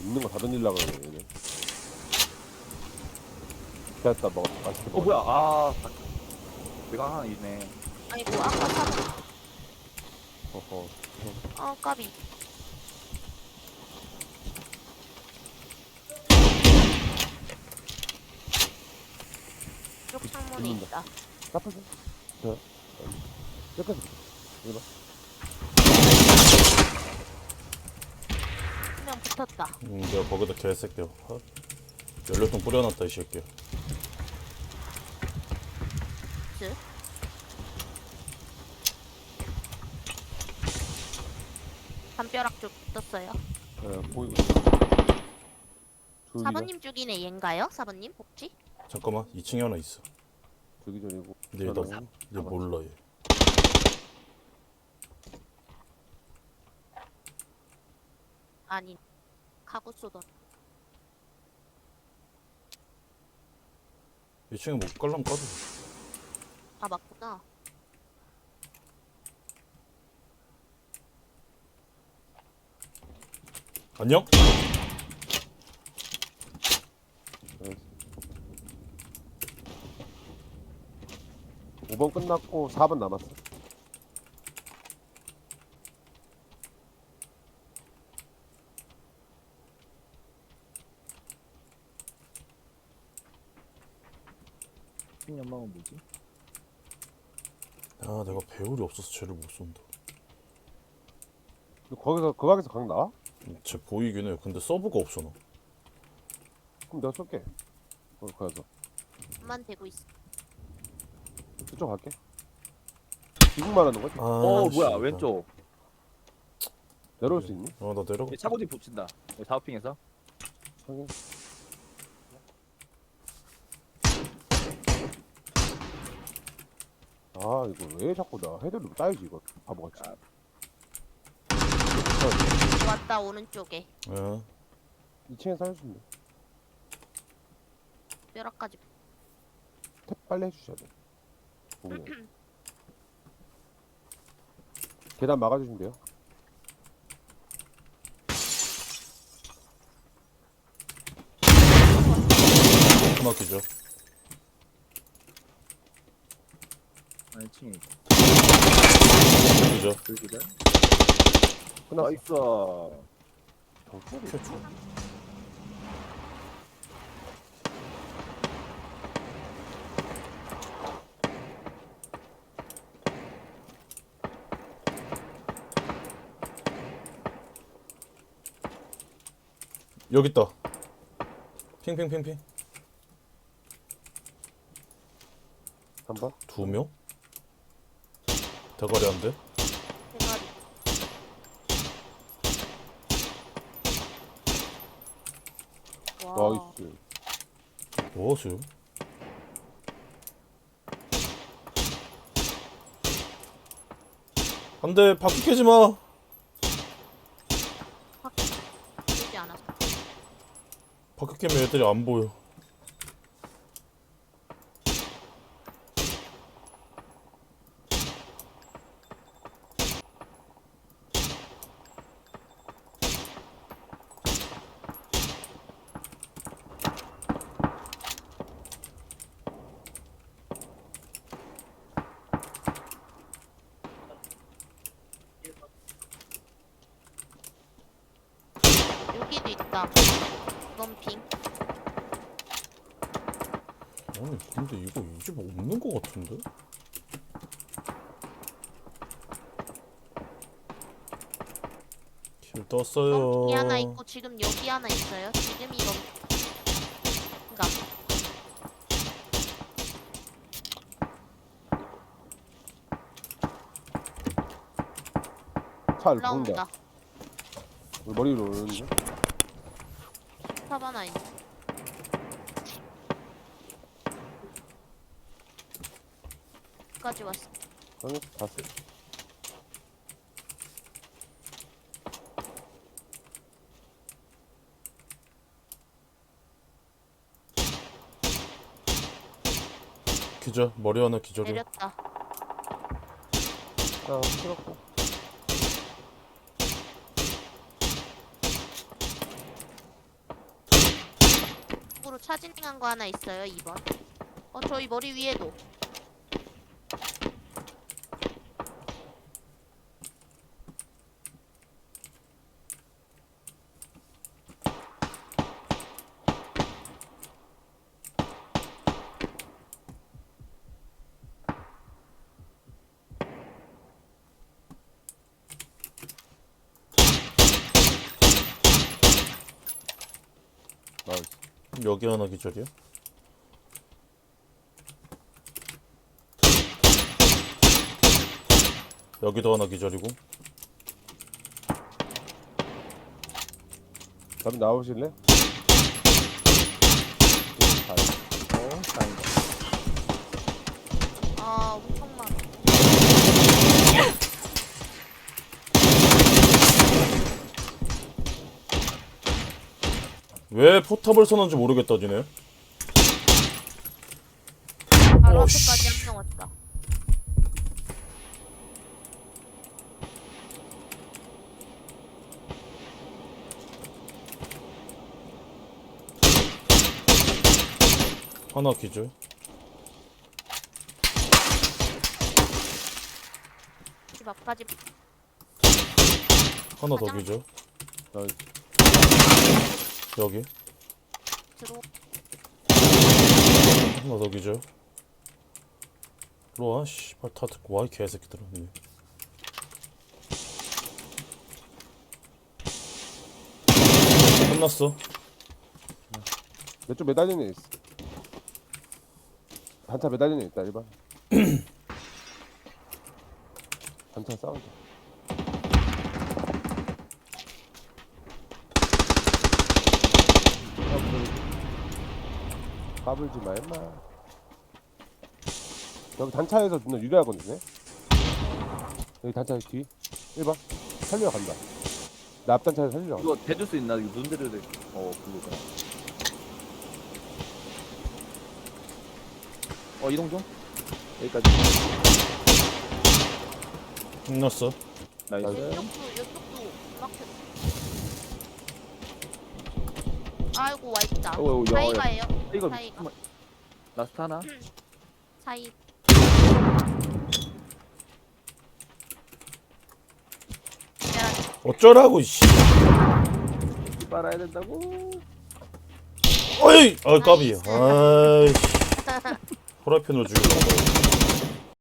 있는 거 다 던질라 그러네 얘네. 됐다 먹었다 맛있게 어 뭐야? 아 내가 하나 있네. 아이고 아까 사는 어허. 어 까비. 쪽 창문에 붙는다. 있다. 까프지 자 끝까지. 한명 붙었다 음, 내가 거기다 개새끼야. 하- 연료통 뿌려놨다 이 새끼야. 즈 담벼락 쪽 붙었어요 예 보이고 있어 4번님 쪽이네 얘인가요? 4번님 혹시? 잠깐만 2층에 하나 있어. 줄기 전이고 근데 얘, 나, 얘 몰라 얘. 아니 카고 쏘던 2층에 못 깔라면 까도. 아 맞구나 안녕? 네. 5번 끝났고 4번 남았어 핀 연막은 뭐지? 아 내가 배울이 없어서 쟤를 못 쏜다. 근데 거기서 그 방에서 각 나와? 음, 쟤 보이긴 해. 근데 서브가 없어 나. 그럼 내가 쏠게 거기 가서 만 대고 있어 그쪽 갈게 지금 말하는 거지? 아, 어 뭐야. 왼쪽 내려올 수 있니? 어, 나 내려가. 차고 뒤 붙인다 사업핑에서 확인 아 이거 왜 자꾸 나 헤드를 따야지 이거. 바보같이. 아. 왔다 오른쪽에. 예. 2층에 살려주면 돼. 뼈락까지. 탭 빨리 해주셔야 돼. 계단 막아주시면 돼요. 기죠. 아니 층에 기죠. 들기들 끝났어 나이스. 여기 있다. 핑핑핑핑. 3번 두 명? 대가리 한 대? 대가리 와 나이스 뭐 하세요? 안 돼, 바퀴 깨지 마. 보지 않았어 바퀴 깨면 애들이 안 보여. 여기도 있다 이건 핑. 아니, 근데 이거 이 집 없는 것 같은데? 킬 떴어요. 이 하나 있고 지금 여기 하나 있어요. 지금 이건 그니까 차 올라온다. 보인다. 우리 머리 위로 오는데 탑 하나 있네. 까지 왔어. 확인 봤어 기절, 머리 하나 기절이야. 내렸다. 자 찍었고 차징한 거 하나 있어요 2번? 어 저희 머리 위에도 여기 하나 기절이야? 여기도 하나 기절이고 다음 나오실래? 어, 다행이다. 아 많아 왜 포탑을 써는지 모르겠다 지네. 바로 어, 앞에까지 씨. 한명 왔다. 하나 기절. 집 앞까지. 하나 더 기절. 나이스. 여기 들어 하나 더 기절 일로와 씨발 다 듣고 와이 개새끼들아 니. 끝났어 내쪽 매달리는 애 있어. 단차 매달리는 애 있다 1번. 단차 싸운다. 까불지 마 임마. 여기 단차에서 누나 유리하거든요. 여기 단차 뒤 1번 살려 간다. 나 앞단차에서 살려. 이거 대줄 수 있나? 이거 눈 대려야 돼. 어, 그거구나. 어, 이동 좀. 여기까지. 끝났어 나이스. 이쪽도 이쪽도 막혔어 아이고 와 있다 어, 어, 야, 사이가예요? 이거 사이가. 잠깐만. 라스트 하나? 사이. 계란 어쩌라고 씨. 빨아야 된다고. 어이! 아 까비. 아이씨. 호라편으로 죽였다